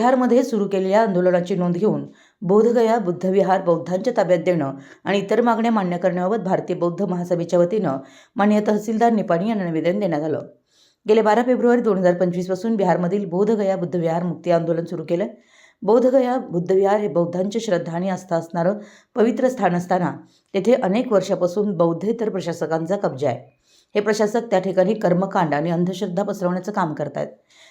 बिहारमध्ये सुरू केलेल्या आंदोलनाची नोंद घेऊन बोधगया बुद्धविहार बौद्धांच्या ताब्यात देणं आणि इतर मागण्या मान्य करण्याबाबत भारतीय बौद्ध महासभेच्या वतीनं मान्य तहसीलदार निपाणी यांना निवेदन देण्यात आलं. गेले बारा फेब्रुवारी दोन हजार पंचवीसपासून बिहारमधील बोधगया बुद्धविहार मुक्ती आंदोलन सुरू केलं. बोधगया बुद्धविहार हे बौद्धांची श्रद्धा आणि आस्था असणारं पवित्र स्थान असताना तेथे अनेक वर्षापासून बौद्धेतर प्रशासकांचा कब्जा आहे. हे प्रशासक त्या ठिकाणी कर्मकांड आणि अंधश्रद्धा पसरवण्याचं काम करतायत.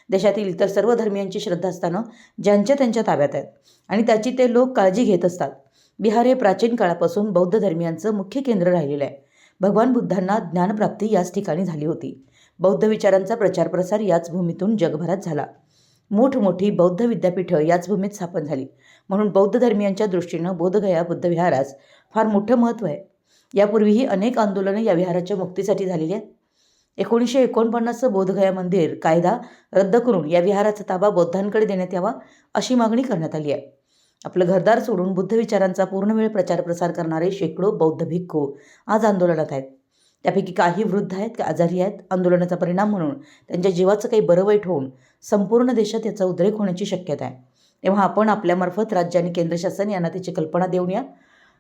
देशातील इतर सर्व धर्मियांची श्रद्धा असताना ज्यांच्या त्यांच्या ताब्यात आहेत आणि त्याची ते लोक काळजी घेत असतात. बिहार हे प्राचीन काळापासून बौद्ध धर्मियांचं मुख्य केंद्र राहिलेलं आहे. भगवान बुद्धांना ज्ञानप्राप्ती याच ठिकाणी झाली होती. बौद्ध विचारांचा प्रचार प्रसार याच भूमीतून जगभरात झाला. मोठमोठी बौद्ध विद्यापीठं याच भूमीत स्थापन झाली. म्हणून बौद्ध धर्मियांच्या दृष्टीनं बोधगया बुद्धविहारास फार मोठं महत्त्व आहे. यापूर्वीही अनेक आंदोलनं या विहाराच्या मुक्तीसाठी झालेली आहेत. एकोणीसशे एकोणपन्नासचं बोधगया मंदिर कायदा रद्द करून या विहाराचा ताबा बौद्धांकडे देण्यात यावा अशी मागणी करण्यात आली आहे. आपलं घरदार सोडून बुद्ध विचारांचा पूर्ण वेळ प्रचार प्रसार करणारे शेकडो बौद्ध भिक्खू आज आंदोलनात आहेत. त्यापैकी काही वृद्ध आहेत का आजारी आहेत. आंदोलनाचा परिणाम म्हणून त्यांच्या जीवाचं काही बरं वाईट होऊन संपूर्ण देशात याचा उद्रेक होण्याची शक्यता आहे. तेव्हा आपण आपल्यामार्फत राज्य आणि केंद्र शासन यांना त्याची कल्पना देऊन या.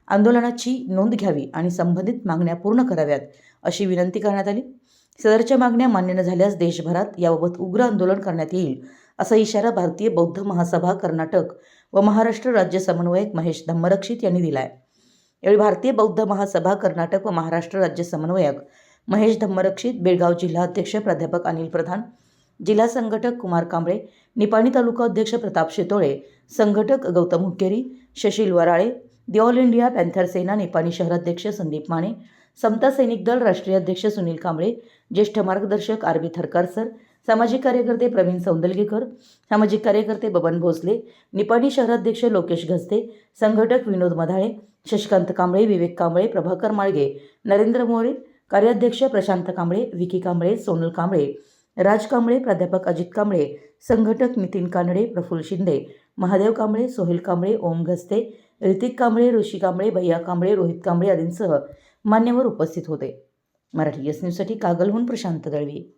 आंदोलनाची नोंद घ्यावी आणि संबंधित मागण्या पूर्ण कराव्यात अशी विनंती करण्यात आली. सदरच्या मागण्या मान्य न झाल्यास देशभरात याबाबत उग्र आंदोलन करण्यात येईल असा इशारा भारतीय बौद्ध महासभा कर्नाटक व महाराष्ट्र राज्य समन्वयक महेश धम्मरक्षित यांनी दिला आहे यावेळी भारतीय बौद्ध महासभा कर्नाटक व महाराष्ट्र राज्य समन्वयक महेश धम्मरक्षित बेळगाव जिल्हा अध्यक्ष प्राध्यापक अनिल प्रधान जिल्हा संघटक कुमार कांबळे निपाणी तालुका अध्यक्ष प्रताप शेतोळे संघटक Gautam Hukkeri Shashil Varale the all India panther Sena Nipani शहराध्यक्ष संदीप माने समता सैनिक दल राष्ट्रीय अध्यक्ष सुनील कांबळे ज्येष्ठ मार्गदर्शक आर बी थरकार सर सामाजिक कार्यकर्ते प्रवीण सौंदलगेकर सामाजिक कार्यकर्ते बबन भोसले निपाणी शहराध्यक्ष लोकेश घसते संघटक विनोद मधाळे शशिकांत कांबळे विवेक कांबळे प्रभाकर माळगे नरेंद्र मोरे कार्याध्यक्ष प्रशांत कांबळे विकी कांबळे सोनल कांबळे राज कांबळे प्राध्यापक अजित कांबळे संघटक नितीन कानडे प्रफुल्ल शिंदे महादेव कांबळे सोहेल कांबळे ओम घस्ते ऋतिक कांबळे ऋषी कांबळे भैया कांबळे रोहित कांबळे आदींसह मान्यवर उपस्थित होते. मराठी एस न्यूजसाठी कागलहून प्रशांत दळवी.